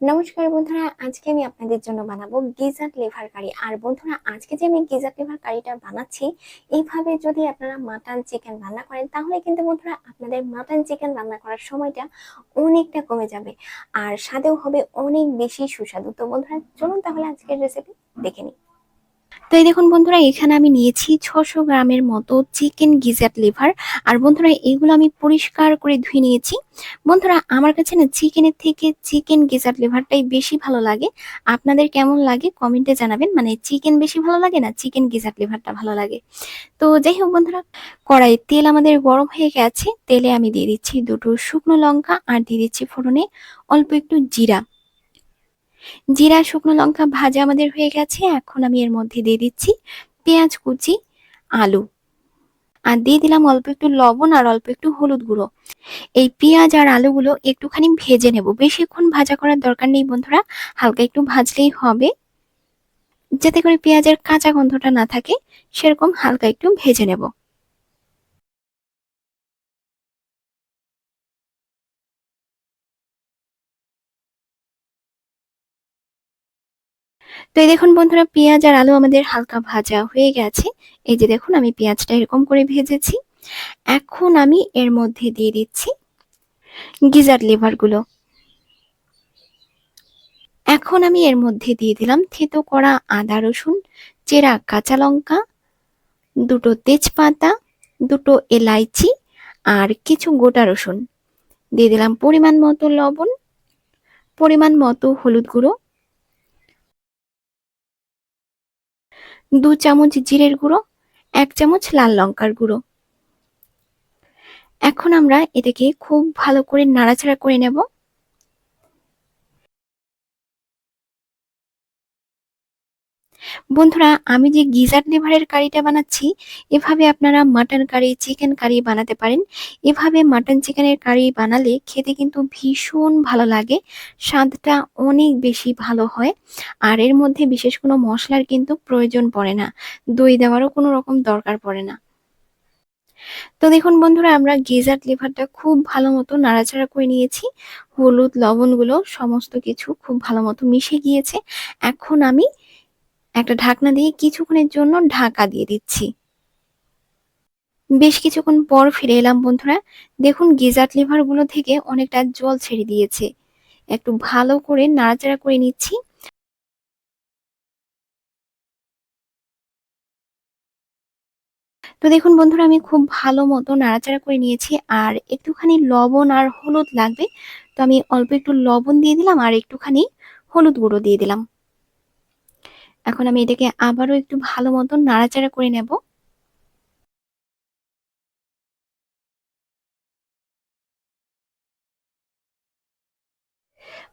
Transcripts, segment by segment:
নমস্কার বন্ধুরা, আজকে আমি আপনাদের জন্য বানাবো গিজার লিভার কারি। আর বন্ধুরা, আজকে যে আমি গিজার লিভার কারিটা বানাচ্ছি, এইভাবে যদি আপনারা মাটন চিকেন রান্না করেন, তাহলে কিন্তু বন্ধুরা, আপনাদের মাটন চিকেন রান্না করার সময়টা অনেকটা কমে যাবে আর স্বাদেও হবে অনেক বেশি সুস্বাদু। তো বন্ধুরা, চলুন তাহলে আজকের রেসিপি দেখে নিই। তো এই দেখুন বন্ধুরা, এখানে আমি নিয়েছি ছশো গ্রামের মতো চিকেন গিজাট লিভার। আর বন্ধুরা, এগুলো আমি পরিষ্কার করে ধুয়ে নিয়েছি। বন্ধুরা, আমার কাছে না চিকেনের থেকে চিকেন গিজাট লিভারটাই বেশি ভালো লাগে। আপনাদের কেমন লাগে কমেন্টে জানাবেন। মানে চিকেন বেশি ভালো লাগে না চিকেন গিজাট লিভারটা ভালো লাগে? তো যাই হোক বন্ধুরা কড়াই তেল আমাদের গরম হয়ে গেছে। তেলে আমি দিয়ে দিচ্ছি দুটো শুকনো লঙ্কা আর দিয়ে দিচ্ছি ফোড়নে অল্প একটু জিরা। জিরা, শুকনো লঙ্কা ভাজা আমাদের হয়ে গেছে। এখন আমি এর মধ্যে দিয়ে দিচ্ছি পেঁয়াজ কুচি, আলু। আর দিয়ে দিলাম অল্প একটু লবণ আর অল্প একটু হলুদ গুঁড়ো। এই পেঁয়াজ আর আলুগুলো একটুখানি ভেজে নেব। বেশিক্ষণ ভাজা করার দরকার নেই বন্ধুরা, হালকা একটু ভাজলেই হবে। যাতে করে পেঁয়াজের কাঁচা গন্ধটা না থাকে, সেরকম হালকা একটু ভেজে নেব। তো এই দেখুন বন্ধুরা, পেঁয়াজ আর আলু আমাদের হালকা ভাজা হয়ে গেছে। এই যে দেখুন, আমি পেঁয়াজটা এরকম করে ভেজেছি। এখন আমি এর মধ্যে দিয়ে দিচ্ছি গিজার লিভারগুলো। এখন আমি এর মধ্যে দিয়ে দিলাম থেতো করা আদা রসুন, চেরা কাঁচা লঙ্কা, দুটো তেজপাতা, দুটো এলাইচি আর কিছু গোটা রসুন। দিয়ে দিলাম পরিমাণ মতো লবণ, পরিমাণ মতো হলুদ গুঁড়ো দু চামচ জিরের গুঁড়ো, এক চামচ লাল লঙ্কার গুঁড়ো। এখন আমরা এটাকে খুব ভালো করে নাড়াচাড়া করে নেব। বন্ধুরা, আমি যে গিজার লিভারের কারিটা বানাচ্ছি, এভাবে আপনারা মাটন কারি, চিকেন কারি বানাতে পারেন। এভাবে মাটন চিকেনের কারি বানালে খেতে কিন্তু ভীষণ ভালো লাগে, স্বাদটা অনেক বেশি ভালো হয়। আর এর মধ্যে বিশেষ কোনো মশলার কিন্তু প্রয়োজন পড়ে না, দই দেওয়ারও কোনো রকম দরকার পড়ে না। তো দেখুন বন্ধুরা, আমরা গেজার লিভারটা খুব ভালো মতো নাড়াচাড়া করে নিয়েছি। হলুদ, লবণগুলো, সমস্ত কিছু খুব ভালো মতো মিশে গিয়েছে। এখন আমি একটা ঢাকনা দিয়ে কিছুক্ষণের জন্য ঢাকা দিয়ে দিচ্ছি। বেশ কিছুক্ষণ পর ফিরে এলাম বন্ধুরা। দেখুন, গিজার লিভারগুলো থেকে অনেকটা জল ছেড়ে দিয়েছে। একটু ভালো করে নাড়াচাড়া করে নিচ্ছি। তো দেখুন বন্ধুরা, আমি খুব ভালো মতো নাড়াচাড়া করে নিয়েছি, আর একটুখানি লবণ আর হলুদ লাগবে। তো আমি অল্প একটু লবণ দিয়ে দিলাম, আর একটুখানি হলুদ গুঁড়ো দিয়ে দিলাম। এখন আমি এটাকে আবারও একটু ভালো মতন নাড়াচাড়া করে নেব।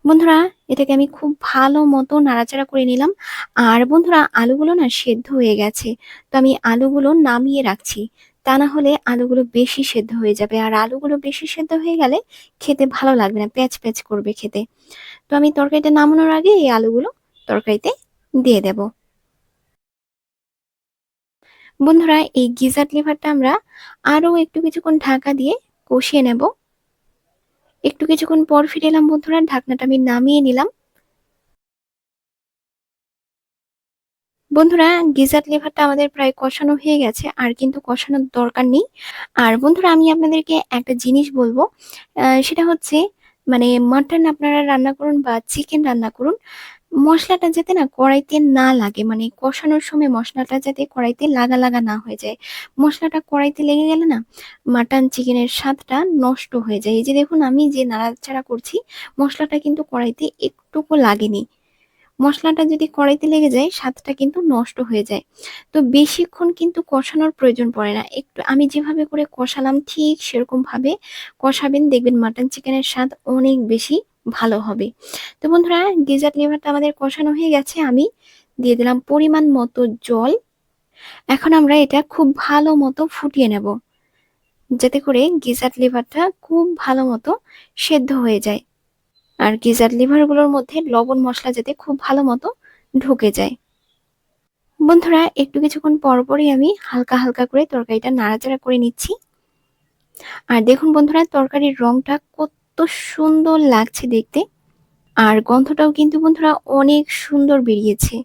বন্ধুরা, এটাকে আমি খুব ভালো মতো নাড়াচাড়া করে নিলাম। আর বন্ধুরা, আলুগুলো না সেদ্ধ হয়ে গেছে। তো আমি আলুগুলো নামিয়ে রাখছি। তা না হলে আলুগুলো বেশি সেদ্ধ হয়ে যাবে। আর আলুগুলো বেশি সেদ্ধ হয়ে গেলে খেতে ভালো লাগবে না প্যাচ প্যাচ করবে খেতে। তো আমি তরকারিটা নামানোর আগে এই আলুগুলো তরকারিতে দিয়ে দেব। বন্ধুরা, এই গিজার লিভারটা আমরা আরও একটু কিছুক্ষণ ঢাকা দিয়ে কষিয়ে নেব। একটু কিছুক্ষণ পর ফিরে এলাম বন্ধুরা, ঢাকনাটা আমি নামিয়ে নিলাম। বন্ধুরা, গিজার লিভারটা আমাদের প্রায় কষানো হয়ে গেছে, আর কিন্তু কষানোর দরকার নেই। আর বন্ধুরা, আমি আপনাদেরকে একটা জিনিস বলব সেটা হচ্ছে মানে মাটন আপনারা রান্না করুন বা চিকেন রান্না করুন মশলাটা যাতে না কড়াইতে না লাগে মানে কষানোর সময় মশলাটা যাতে কড়াইতে লাগা লাগা না হয়ে যায়। মশলাটা কড়াইতে লেগে গেলে না মাটন চিকেনের স্বাদটা নষ্ট হয়ে যায়। এই যে দেখুন, আমি যে নাড়াচাড়া করছি, মশলাটা কিন্তু কড়াইতে একটুকু লাগেনি। মশলাটা যদি কড়াইতে লেগে যায়, স্বাদটা কিন্তু নষ্ট হয়ে যায়। তো বেশিক্ষণ কিন্তু কষানোর প্রয়োজন পড়ে না। একটু, আমি যেভাবে করে কষালাম, ঠিক সেরকম ভাবে কষাবেন। দেখবেন মাটন চিকেনের স্বাদ অনেক বেশি ভালো হবে। তো বন্ধুরা, গিজার লিভারটা আমাদের কষানো হয়ে গেছে। আমি দিয়ে দিলাম পরিমাণ মতো জল। এখন আমরা এটা খুব ভালো মতো ফুটিয়ে নেব, যাতে করে গিজার লিভারটা খুব ভালো মতো সেদ্ধ হয়ে যায়। আর গিজার লিভারগুলোর মধ্যে লবণ মশলা যাতে খুব ভালো মতো ঢুকে যায়। বন্ধুরা, একটু কিছুক্ষণ পরপরই আমি হালকা হালকা করে তরকারিটা নাড়াচাড়া করে নিচ্ছি। আর দেখুন বন্ধুরা, তরকারির রংটা কত সুন্দর লাগছে দেখতে। আর গন্ধটাও কিন্তু বন্ধুরা অনেক সুন্দর বেরিয়েছে।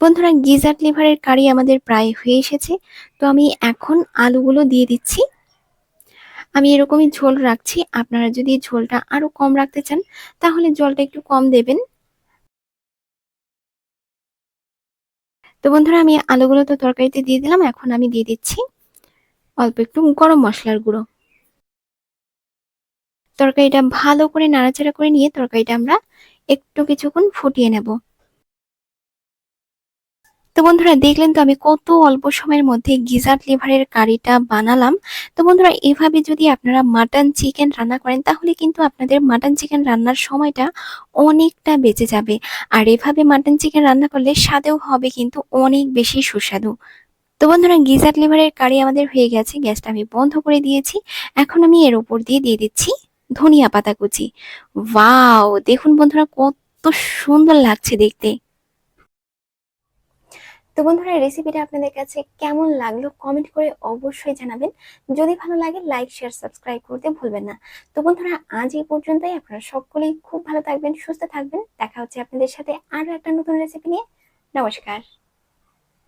বন্ধুরা, গিজার লিভারের কারি আমাদের প্রায় হয়ে এসেছে। তো আমি এখন আলুগুলো দিয়ে দিচ্ছি। আমি এরকমই ঝোল রাখছি। আপনারা যদি ঝোলটা আরও কম রাখতে চান, তাহলে জলটা একটু কম দেবেন। তো বন্ধুরা, আমি আলুগুলো তো তরকারিতে দিয়ে দিলাম, এখন আমি দিয়ে দিচ্ছি অল্প একটু গরম মশলার গুঁড়ো। তরকারিটা ভালো করে নাড়াচাড়া করে নিয়ে তরকারিটা আমরা একটু কিছুক্ষণ ফুটিয়ে নেব। তো বন্ধুরা দেখলেন তো আমি কত অল্প সময়ের মধ্যে গিজার্ড লিভারের কারিটা বানালাম। তো বন্ধুরা এভাবে যদি আপনারা মাটন চিকেন রান্না করেন, তাহলে কিন্তু আপনাদের মাটন চিকেন রান্নার সময়টা অনেকটা বেঁচে যাবে। আর এভাবে মাটন চিকেন রান্না করলে স্বাদেও হবে কিন্তু অনেক বেশি সুস্বাদু। তো বন্ধুরা গিজার্ড লিভারের কারি আমাদের হয়ে গেছে, গ্যাসটা আমি বন্ধ করে দিয়েছি। এখন আমি এর উপর দিয়ে দিয়ে দিচ্ছি ধনিয়া পাতা কুচি। ওয়াও, দেখুন বন্ধুরা কত সুন্দর লাগছে দেখতে। তো বন্ধুরা রেসিপিটা আপনাদের কাছে কেমন লাগল কমেন্ট করে অবশ্যই জানাবেন। যদি ভালো লাগে লাইক শেয়ার সাবস্ক্রাইব করতে ভুলবেন না। তো বন্ধুরা, আজ এই পর্যন্তই। আপনারা সকলেই খুব ভালো থাকবেন, সুস্থ থাকবেন। দেখা হচ্ছে আপনাদের সাথে আরও একটা নতুন রেসিপি নিয়ে। নমস্কার।